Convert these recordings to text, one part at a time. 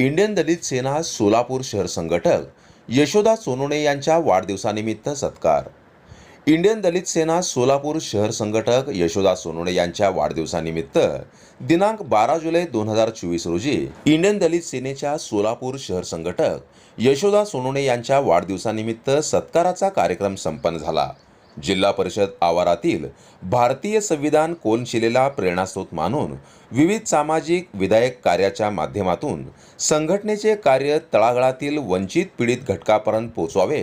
Indian दलित सेना सोलापूर शहर संघटक यशोदा सोनोने यांच्या वाढदिवसानिमित्त सत्कार. इंडियन दलित सेना सोलापूर शहर संघटक यशोदा सोनोने यांच्या वाढदिवसानिमित्त दिनांक बारा जुलै दोन हजार चोवीस रोजी इंडियन दलित सेनेच्या सोलापूर शहर संघटक यशोदा सोनोने यांच्या वाढदिवसानिमित्त सत्काराचा कार्यक्रम संपन्न झाला. जिल्हा परिषद आवारातील भारतीय संविधान कोनशिलेला प्रेरणास्रोत मानून विविध सामाजिक विधायक कार्याच्या माध्यमातून संघटनेचे कार्य तळागाळातील वंचित पीडित घटकापर्यंत पोचवावे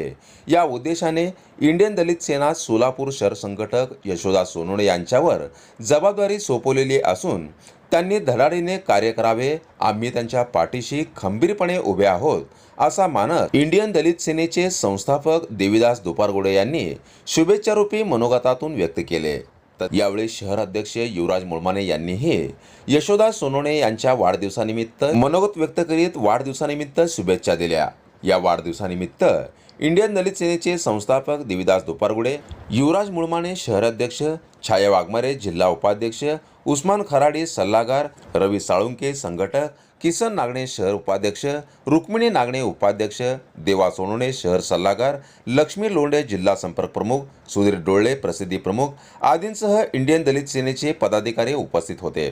या उद्देशाने इंडियन दलित सेना सोलापूर शहर संघटक यशोदा सोनोने यांच्यावर जबाबदारी सोपवलेली असून त्यांनी धडाडीने कार्य करावे. आम्ही त्यांच्या पाठीशी खंबीरपणे उभे आहोत असा मानत इंडियन दलित सेनेचे संस्थापक देवीदास दुपारगुडे यांनी शुभेच्छारूपी मनोगतातून व्यक्त केले. तर यावेळी शहर अध्यक्ष युवराज मुळमाने यांनीही यशोदा सोनोने यांच्या वाढदिवसानिमित्त मनोगत व्यक्त करीत वाढदिवसानिमित्त शुभेच्छा दिल्या. या वाढदिवसानिमित्त इंडियन दलित सेनेचे संस्थापक देविदास दुपारगुडे युवराज मुळमाने शहराध्यक्ष छाया वाघमारे जिल्हा उपाध्यक्ष उस्मान खराडे सल्लागार रवी साळुंके संघटक किसन नागणे शहर उपाध्यक्ष रुक्मिणी नागणे उपाध्यक्ष देवा सोनोणे शहर सल्लागार लक्ष्मी लोंडे जिल्हा संपर्क प्रमुख सुधीर डोळे प्रसिद्धी प्रमुख आदींसह इंडियन दलित सेनेचे पदाधिकारी उपस्थित होते.